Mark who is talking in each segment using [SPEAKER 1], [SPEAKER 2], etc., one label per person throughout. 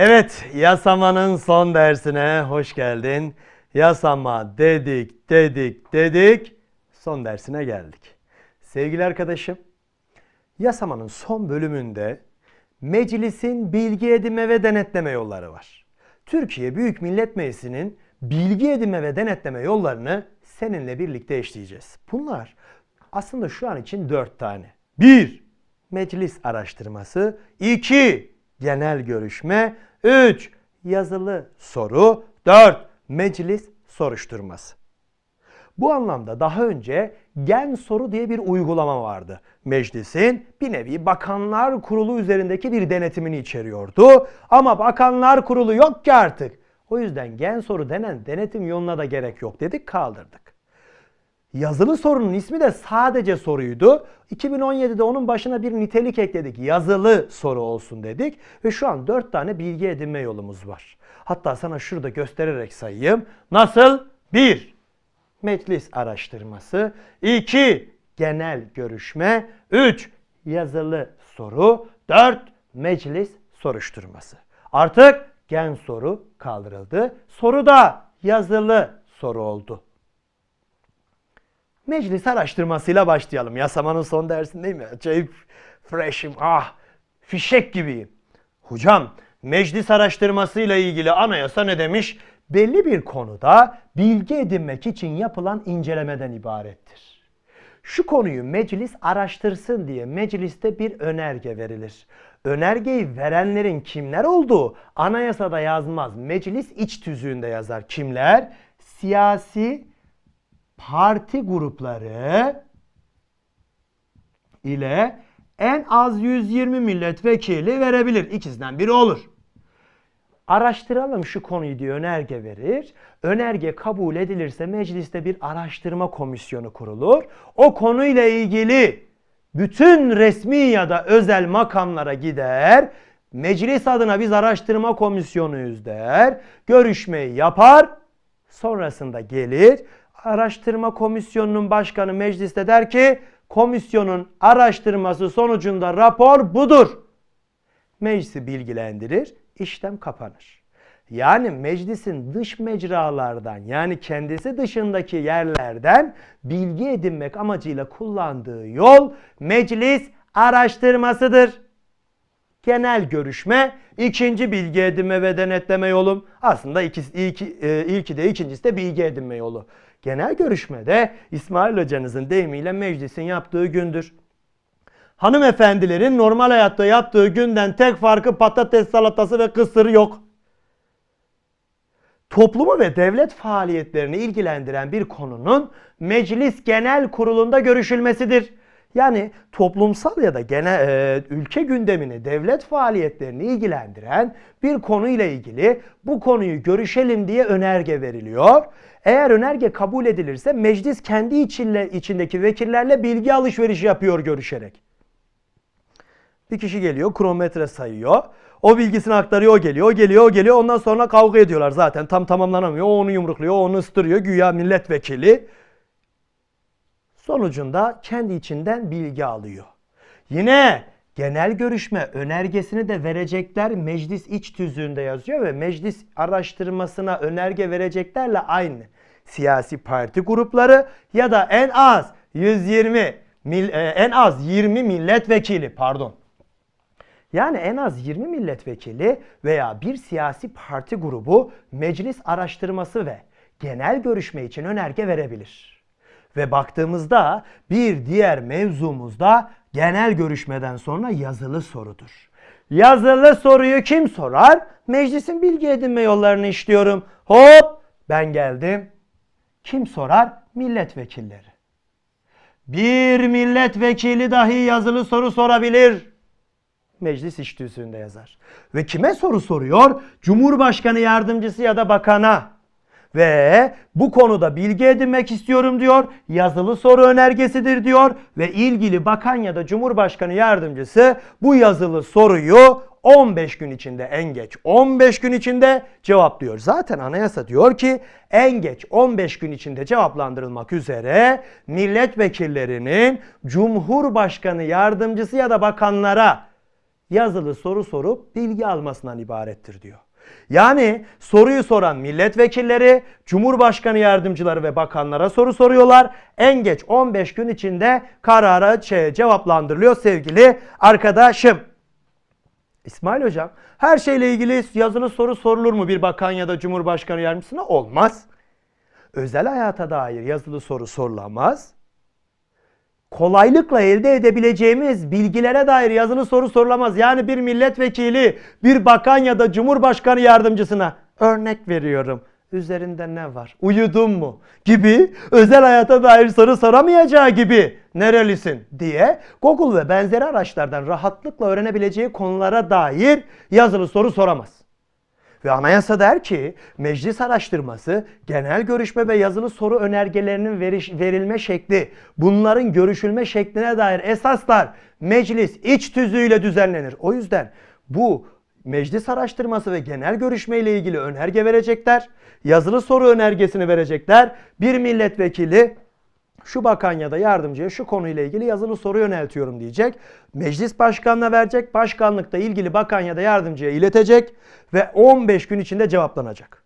[SPEAKER 1] Evet, yasamanın son dersine hoş geldin. Yasama dedik, dedik, dedik. Son dersine geldik. Sevgili arkadaşım, yasamanın son bölümünde meclisin bilgi edinme ve denetleme yolları var. Türkiye Büyük Millet Meclisi'nin bilgi edinme ve denetleme yollarını seninle birlikte işleyeceğiz. Bunlar aslında şu an için dört tane. Bir, meclis araştırması. 2. Genel görüşme. 3. Yazılı soru. 4. Meclis soruşturması. Bu anlamda daha önce gen soru diye bir uygulama vardı. Meclisin bir nevi bakanlar kurulu üzerindeki bir denetimini içeriyordu. Ama bakanlar kurulu yok ki artık. O yüzden gen soru denen denetim yoluna da gerek yok dedik kaldırdık. Yazılı sorunun ismi de sadece soruydu. 2017'de onun başına bir nitelik ekledik. Yazılı soru olsun dedik. Ve şu an 4 tane bilgi edinme yolumuz var. Hatta sana şurada göstererek sayayım. Nasıl? 1. Meclis araştırması. 2. Genel görüşme. 3. Yazılı soru. 4. Meclis soruşturması. Artık gen soru kaldırıldı. Soru da yazılı soru oldu. Meclis araştırmasıyla başlayalım. Yasamanın son dersindeyim mi? Acayip freshim. Ah fişek gibiyim. Hocam meclis araştırmasıyla ilgili anayasa ne demiş? Belli bir konuda bilgi edinmek için yapılan incelemeden ibarettir. Şu konuyu meclis araştırsın diye mecliste bir önerge verilir. Önergeyi verenlerin kimler olduğu anayasada yazmaz. Meclis iç tüzüğünde yazar. Kimler? Siyasi parti grupları ile en az 120 milletvekili verebilir. İkisinden biri olur. Araştıralım şu konuyu diye önerge verir. Önerge kabul edilirse mecliste bir araştırma komisyonu kurulur. O konuyla ilgili bütün resmi ya da özel makamlara gider. Meclis adına biz araştırma komisyonuyuz der. Görüşmeyi yapar. Sonrasında gelir araştırma komisyonunun başkanı mecliste der ki komisyonun araştırması sonucunda rapor budur. Meclisi bilgilendirir, işlem kapanır. Yani meclisin dış mecralardan yani kendisi dışındaki yerlerden bilgi edinmek amacıyla kullandığı yol meclis araştırmasıdır. Genel görüşme, ikinci bilgi edinme ve denetleme yolum. Aslında ikisi, ilki, e, ilki de ikincisi de bilgi edinme yolu. Genel görüşmede İsmail hocanızın deyimiyle meclisin yaptığı gündür. Hanımefendilerin normal hayatta yaptığı günden tek farkı patates salatası ve kısırı yok. Toplumu ve devlet faaliyetlerini ilgilendiren bir konunun meclis genel kurulunda görüşülmesidir. Yani toplumsal ya da genel e, ülke gündemini, devlet faaliyetlerini ilgilendiren bir konuyla ilgili bu konuyu görüşelim diye önerge veriliyor. Eğer önerge kabul edilirse meclis kendi içinde, içindeki vekillerle bilgi alışverişi yapıyor görüşerek. Bir kişi geliyor, kronometre sayıyor. O bilgisini aktarıyor, o geliyor, o geliyor, o geliyor. Ondan sonra kavga ediyorlar zaten. Tam tamamlanamıyor. O onu yumrukluyor, o onu ıstırıyor. Güya milletvekili. Sonucunda kendi içinden bilgi alıyor. Yine genel görüşme önergesini de verecekler meclis iç tüzüğünde yazıyor ve meclis araştırmasına önerge vereceklerle aynı. Siyasi parti grupları ya da en az 120 mil, e, en az 20 milletvekili pardon. Yani en az 20 milletvekili veya bir siyasi parti grubu meclis araştırması ve genel görüşme için önerge verebilir. Ve baktığımızda bir diğer mevzumuz da genel görüşmeden sonra yazılı sorudur. Yazılı soruyu kim sorar? Meclisin bilgi edinme yollarını işliyorum. Hop ben geldim. Kim sorar? Milletvekilleri. Bir milletvekili dahi yazılı soru sorabilir. Meclis iş yazar. Ve kime soru soruyor? Cumhurbaşkanı yardımcısı ya da bakana. Ve bu konuda bilgi edinmek istiyorum diyor. Yazılı soru önergesidir diyor. Ve ilgili bakan ya da cumhurbaşkanı yardımcısı bu yazılı soruyu 15 gün içinde en geç 15 gün içinde cevaplıyor. Zaten anayasa diyor ki en geç 15 gün içinde cevaplandırılmak üzere milletvekillerinin cumhurbaşkanı yardımcısı ya da bakanlara yazılı soru sorup bilgi almasından ibarettir diyor. Yani soruyu soran milletvekilleri, cumhurbaşkanı yardımcıları ve bakanlara soru soruyorlar. En geç 15 gün içinde karara şey, cevaplandırılıyor sevgili arkadaşım. İsmail Hocam her şeyle ilgili yazılı soru sorulur mu bir bakan ya da cumhurbaşkanı yardımcısına? Olmaz. Özel hayata dair yazılı soru sorulamaz. Kolaylıkla elde edebileceğimiz bilgilere dair yazılı soru sorulamaz. Yani bir milletvekili, bir bakan ya da cumhurbaşkanı yardımcısına örnek veriyorum. Üzerinde ne var? Uyudun mu? Gibi özel hayata dair soru soramayacağı gibi nerelisin diye Google ve benzeri araçlardan rahatlıkla öğrenebileceği konulara dair yazılı soru soramaz. Ve anayasa der ki meclis araştırması genel görüşme ve yazılı soru önergelerinin veriş, verilme şekli, bunların görüşülme şekline dair esaslar meclis iç tüzüğüyle düzenlenir. O yüzden bu meclis araştırması ve genel görüşme ile ilgili önerge verecekler. Yazılı soru önergesini verecekler. Bir milletvekili şu bakan ya da yardımcıya şu konuyla ilgili yazılı soru yöneltiyorum diyecek. Meclis başkanına verecek. Başkanlıkta ilgili bakan ya da yardımcıya iletecek ve 15 gün içinde cevaplanacak.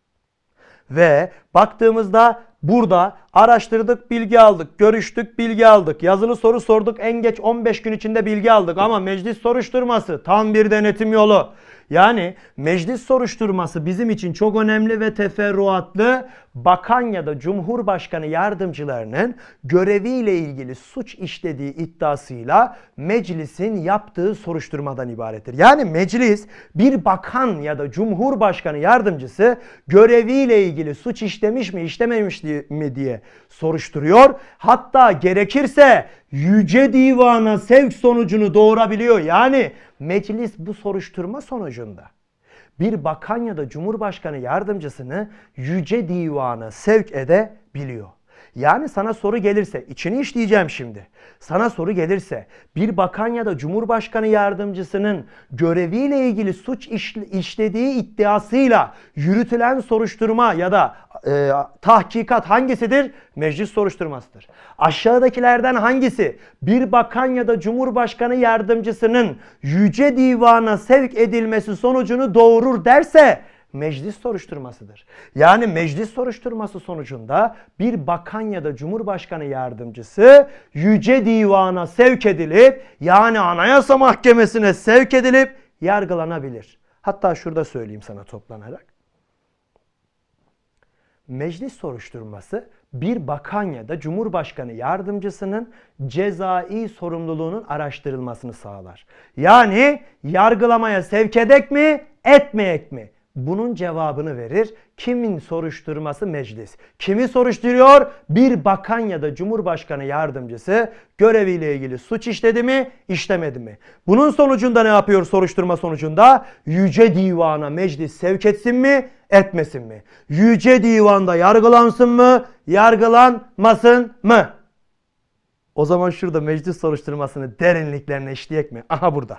[SPEAKER 1] Ve baktığımızda burada araştırdık, bilgi aldık, görüştük, bilgi aldık, yazılı soru sorduk, en geç 15 gün içinde bilgi aldık ama meclis soruşturması tam bir denetim yolu. Yani meclis soruşturması bizim için çok önemli ve teferruatlı bakan ya da cumhurbaşkanı yardımcılarının göreviyle ilgili suç işlediği iddiasıyla meclisin yaptığı soruşturmadan ibarettir. Yani meclis bir bakan ya da cumhurbaşkanı yardımcısı göreviyle ilgili suç işlemiş mi işlememiş mi diye soruşturuyor. Hatta gerekirse yüce divana sevk sonucunu doğurabiliyor. Yani meclis bu soruşturma sonucunda bir bakan ya da cumhurbaşkanı yardımcısını yüce divana sevk edebiliyor. Yani sana soru gelirse, içini işleyeceğim şimdi. Sana soru gelirse bir bakan ya da cumhurbaşkanı yardımcısının göreviyle ilgili suç işlediği iddiasıyla yürütülen soruşturma ya da e, tahkikat hangisidir? Meclis soruşturmasıdır. Aşağıdakilerden hangisi bir bakan ya da cumhurbaşkanı yardımcısının yüce divana sevk edilmesi sonucunu doğurur derse meclis soruşturmasıdır. Yani meclis soruşturması sonucunda bir bakan ya da cumhurbaşkanı yardımcısı yüce divana sevk edilip yani anayasa mahkemesine sevk edilip yargılanabilir. Hatta şurada söyleyeyim sana toplanarak. Meclis soruşturması bir bakan ya da cumhurbaşkanı yardımcısının cezai sorumluluğunun araştırılmasını sağlar. Yani yargılamaya sevk edek mi, etmeyek mi? Bunun cevabını verir. Kimin soruşturması meclis? Kimi soruşturuyor? Bir bakan ya da cumhurbaşkanı yardımcısı göreviyle ilgili suç işledi mi, işlemedi mi? Bunun sonucunda ne yapıyor soruşturma sonucunda? Yüce divana meclis sevk etsin mi, etmesin mi? Yüce divanda yargılansın mı, yargılanmasın mı? O zaman şurada meclis soruşturmasını derinliklerine işleyek mi? Aha burada.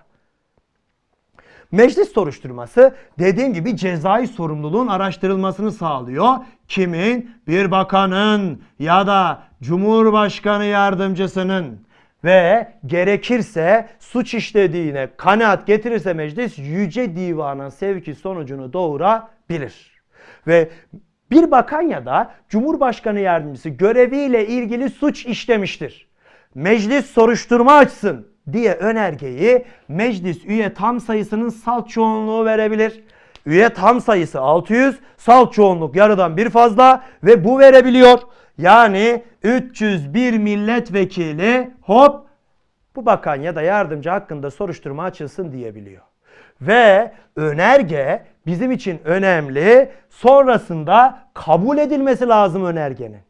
[SPEAKER 1] Meclis soruşturması dediğim gibi cezai sorumluluğun araştırılmasını sağlıyor. Kimin? Bir bakanın ya da Cumhurbaşkanı yardımcısının ve gerekirse suç işlediğine kanaat getirirse meclis yüce divana sevki sonucunu doğurabilir. Ve bir bakan ya da Cumhurbaşkanı yardımcısı göreviyle ilgili suç işlemiştir. Meclis soruşturma açsın diye önergeyi meclis üye tam sayısının salt çoğunluğu verebilir. Üye tam sayısı 600, salt çoğunluk yarıdan bir fazla ve bu verebiliyor. Yani 301 milletvekili hop bu bakan ya da yardımcı hakkında soruşturma açılsın diyebiliyor. Ve önerge bizim için önemli. Sonrasında kabul edilmesi lazım önergenin.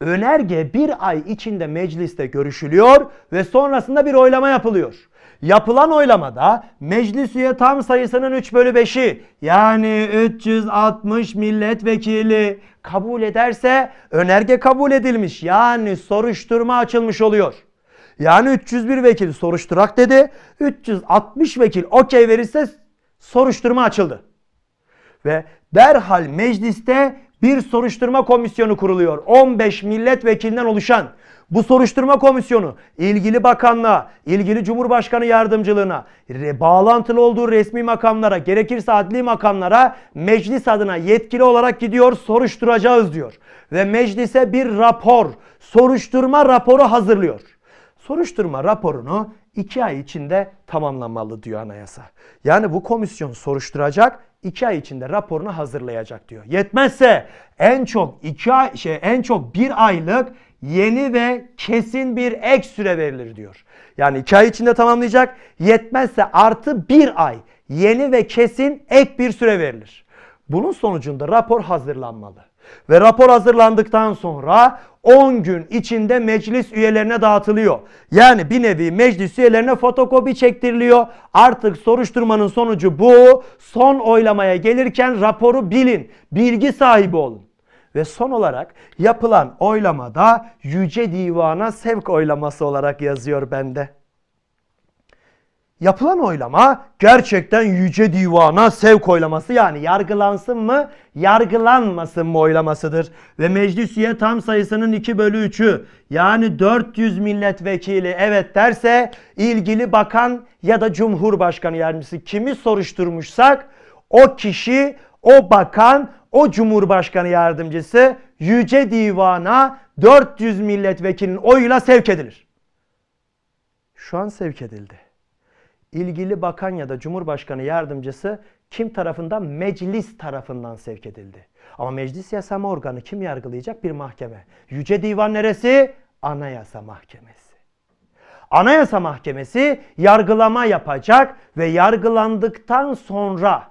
[SPEAKER 1] Önerge bir ay içinde mecliste görüşülüyor ve sonrasında bir oylama yapılıyor. Yapılan oylamada meclis üye tam sayısının 3 bölü 5'i yani 360 milletvekili kabul ederse önerge kabul edilmiş. Yani soruşturma açılmış oluyor. Yani 301 vekil soruşturak dedi. 360 vekil okey verirse soruşturma açıldı. Ve derhal mecliste bir soruşturma komisyonu kuruluyor. 15 milletvekilinden oluşan bu soruşturma komisyonu ilgili bakanlığa, ilgili cumhurbaşkanı yardımcılığına, bağlantılı olduğu resmi makamlara, gerekirse adli makamlara meclis adına yetkili olarak gidiyor, soruşturacağız diyor. Ve meclise bir rapor, soruşturma raporu hazırlıyor. Soruşturma raporunu iki ay içinde tamamlamalı diyor anayasa. Yani bu komisyon soruşturacak, iki ay içinde raporunu hazırlayacak diyor. Yetmezse en çok iki ay, şey en çok bir aylık yeni ve kesin bir ek süre verilir diyor. Yani iki ay içinde tamamlayacak, yetmezse artı bir ay yeni ve kesin ek bir süre verilir. Bunun sonucunda rapor hazırlanmalı. Ve rapor hazırlandıktan sonra 10 gün içinde meclis üyelerine dağıtılıyor. Yani bir nevi meclis üyelerine fotokopi çektiriliyor. Artık soruşturmanın sonucu bu. Son oylamaya gelirken raporu bilin. Bilgi sahibi olun. Ve son olarak yapılan oylamada Yüce Divan'a sevk oylaması olarak yazıyor bende. Yapılan oylama gerçekten Yüce Divan'a sevk oylaması yani yargılansın mı yargılanmasın mı oylamasıdır. Ve meclis üye tam sayısının 2 bölü 3'ü yani 400 milletvekili evet derse ilgili bakan ya da cumhurbaşkanı yardımcısı kimi soruşturmuşsak o kişi o bakan o cumhurbaşkanı yardımcısı Yüce Divan'a 400 milletvekilinin oyuyla sevk edilir. Şu an sevk edildi ilgili bakan ya da cumhurbaşkanı yardımcısı kim tarafından? Meclis tarafından sevk edildi. Ama meclis yasama organı kim yargılayacak? Bir mahkeme. Yüce Divan neresi? Anayasa Mahkemesi. Anayasa Mahkemesi yargılama yapacak ve yargılandıktan sonra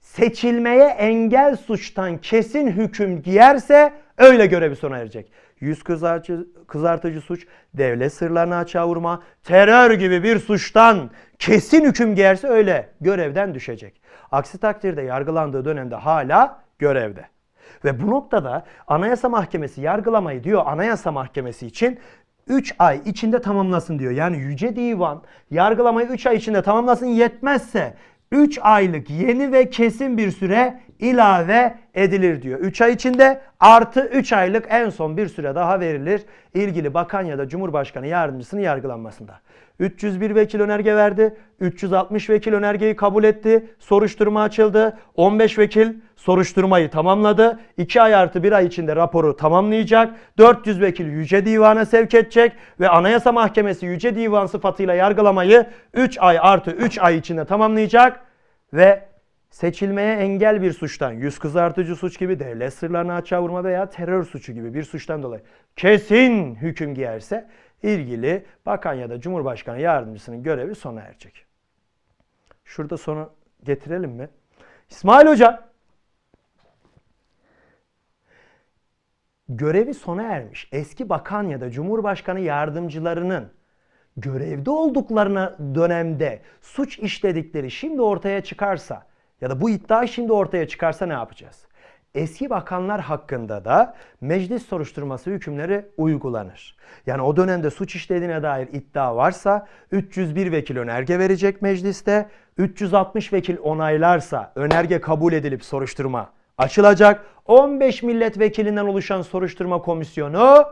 [SPEAKER 1] seçilmeye engel suçtan kesin hüküm giyerse öyle görevi sona erecek. Yüz kızartıcı, kızartıcı suç, devlet sırlarını açığa vurma, terör gibi bir suçtan kesin hüküm giyerse öyle görevden düşecek. Aksi takdirde yargılandığı dönemde hala görevde. Ve bu noktada Anayasa Mahkemesi yargılamayı diyor Anayasa Mahkemesi için 3 ay içinde tamamlasın diyor. Yani Yüce Divan yargılamayı 3 ay içinde tamamlasın yetmezse 3 aylık yeni ve kesin bir süre ilave edilir diyor. 3 ay içinde artı 3 aylık en son bir süre daha verilir ilgili bakan ya da cumhurbaşkanı yardımcısının yargılanmasında. 301 vekil önerge verdi. 360 vekil önergeyi kabul etti. Soruşturma açıldı. 15 vekil soruşturmayı tamamladı. 2 ay artı 1 ay içinde raporu tamamlayacak. 400 vekil Yüce Divan'a sevk edecek ve Anayasa Mahkemesi Yüce Divan sıfatıyla yargılamayı 3 ay artı 3 ay içinde tamamlayacak ve seçilmeye engel bir suçtan, yüz kızartıcı suç gibi devlet sırlarını açığa vurma veya terör suçu gibi bir suçtan dolayı kesin hüküm giyerse ilgili bakan ya da cumhurbaşkanı yardımcısının görevi sona erecek. Şurada sonu getirelim mi? İsmail Hoca görevi sona ermiş eski bakan ya da cumhurbaşkanı yardımcılarının görevde olduklarına dönemde suç işledikleri şimdi ortaya çıkarsa ya da bu iddia şimdi ortaya çıkarsa ne yapacağız? Eski bakanlar hakkında da meclis soruşturması hükümleri uygulanır. Yani o dönemde suç işlediğine dair iddia varsa 301 vekil önerge verecek mecliste. 360 vekil onaylarsa önerge kabul edilip soruşturma açılacak. 15 milletvekilinden oluşan soruşturma komisyonu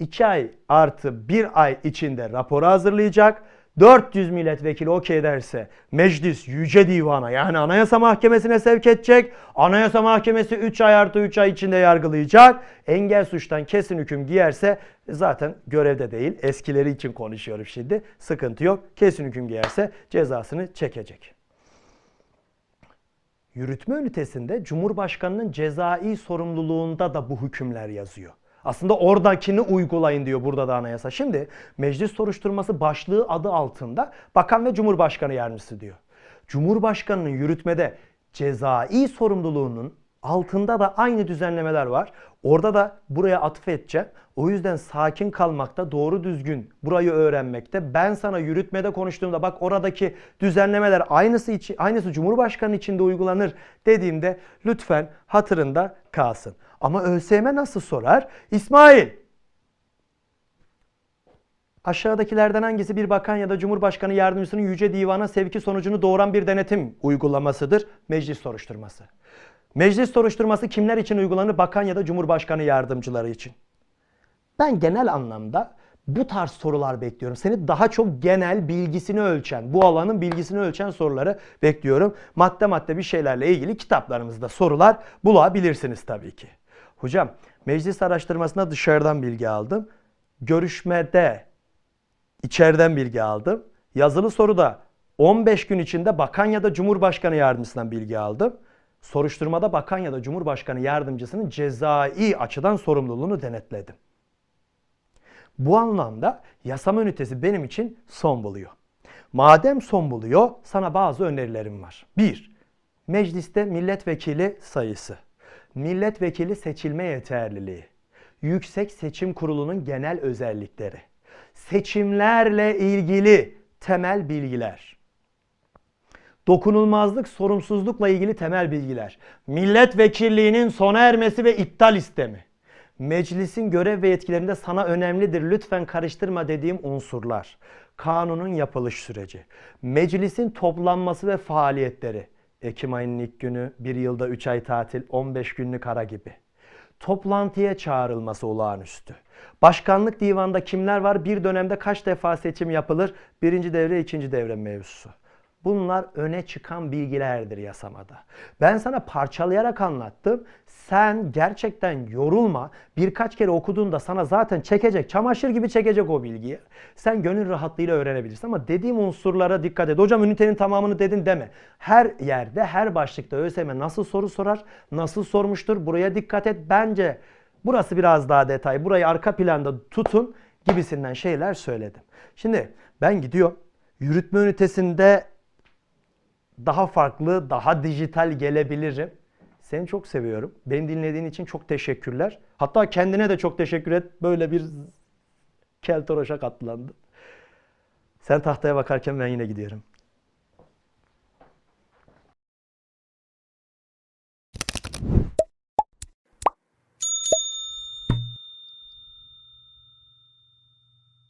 [SPEAKER 1] 2 ay artı 1 ay içinde raporu hazırlayacak. 400 milletvekili okey derse meclis yüce divana yani anayasa mahkemesine sevk edecek. Anayasa mahkemesi 3 ay artı 3 ay içinde yargılayacak. Engel suçtan kesin hüküm giyerse zaten görevde değil eskileri için konuşuyorum şimdi. Sıkıntı yok. Kesin hüküm giyerse cezasını çekecek. Yürütme ünitesinde Cumhurbaşkanının cezai sorumluluğunda da bu hükümler yazıyor. Aslında oradakini uygulayın diyor burada da anayasa. Şimdi meclis soruşturması başlığı adı altında bakan ve cumhurbaşkanı yardımcısı diyor. Cumhurbaşkanının yürütmede cezai sorumluluğunun altında da aynı düzenlemeler var. Orada da buraya atıf edeceğim. O yüzden sakin kalmakta, doğru düzgün burayı öğrenmekte. Ben sana yürütmede konuştuğumda bak oradaki düzenlemeler aynısı için, aynısı Cumhurbaşkanı içinde uygulanır dediğimde lütfen hatırında kalsın. Ama ÖSYM nasıl sorar? İsmail Aşağıdakilerden hangisi bir bakan ya da cumhurbaşkanı yardımcısının yüce divana sevki sonucunu doğuran bir denetim uygulamasıdır? Meclis soruşturması. Meclis soruşturması kimler için uygulanır? Bakan ya da Cumhurbaşkanı yardımcıları için. Ben genel anlamda bu tarz sorular bekliyorum. Seni daha çok genel bilgisini ölçen, bu alanın bilgisini ölçen soruları bekliyorum. Madde madde bir şeylerle ilgili kitaplarımızda sorular bulabilirsiniz tabii ki. Hocam meclis araştırmasında dışarıdan bilgi aldım. Görüşmede içeriden bilgi aldım. Yazılı soruda 15 gün içinde bakan ya da cumhurbaşkanı yardımcısından bilgi aldım. Soruşturmada bakan ya da cumhurbaşkanı yardımcısının cezai açıdan sorumluluğunu denetledim. Bu anlamda yasama ünitesi benim için son buluyor. Madem son buluyor, sana bazı önerilerim var. 1. Mecliste milletvekili sayısı. Milletvekili seçilme yeterliliği. Yüksek Seçim Kurulu'nun genel özellikleri. Seçimlerle ilgili temel bilgiler. Dokunulmazlık, sorumsuzlukla ilgili temel bilgiler. Milletvekilliğinin sona ermesi ve iptal istemi. Meclisin görev ve yetkilerinde sana önemlidir lütfen karıştırma dediğim unsurlar. Kanunun yapılış süreci. Meclisin toplanması ve faaliyetleri. Ekim ayının ilk günü, bir yılda 3 ay tatil, 15 günlük ara gibi. Toplantıya çağrılması olağanüstü. Başkanlık divanında kimler var? Bir dönemde kaç defa seçim yapılır? Birinci devre, ikinci devre mevzusu. Bunlar öne çıkan bilgilerdir yasamada. Ben sana parçalayarak anlattım. Sen gerçekten yorulma. Birkaç kere okuduğunda sana zaten çekecek, çamaşır gibi çekecek o bilgiyi. Sen gönül rahatlığıyla öğrenebilirsin ama dediğim unsurlara dikkat et. Hocam ünitenin tamamını dedin deme. Her yerde, her başlıkta ÖSYM nasıl soru sorar, nasıl sormuştur buraya dikkat et. Bence burası biraz daha detay. Burayı arka planda tutun gibisinden şeyler söyledim. Şimdi ben gidiyor yürütme ünitesinde daha farklı, daha dijital gelebilirim. Seni çok seviyorum. Beni dinlediğin için çok teşekkürler. Hatta kendine de çok teşekkür et. Böyle bir keltoroşa katlandın. Sen tahtaya bakarken ben yine gidiyorum.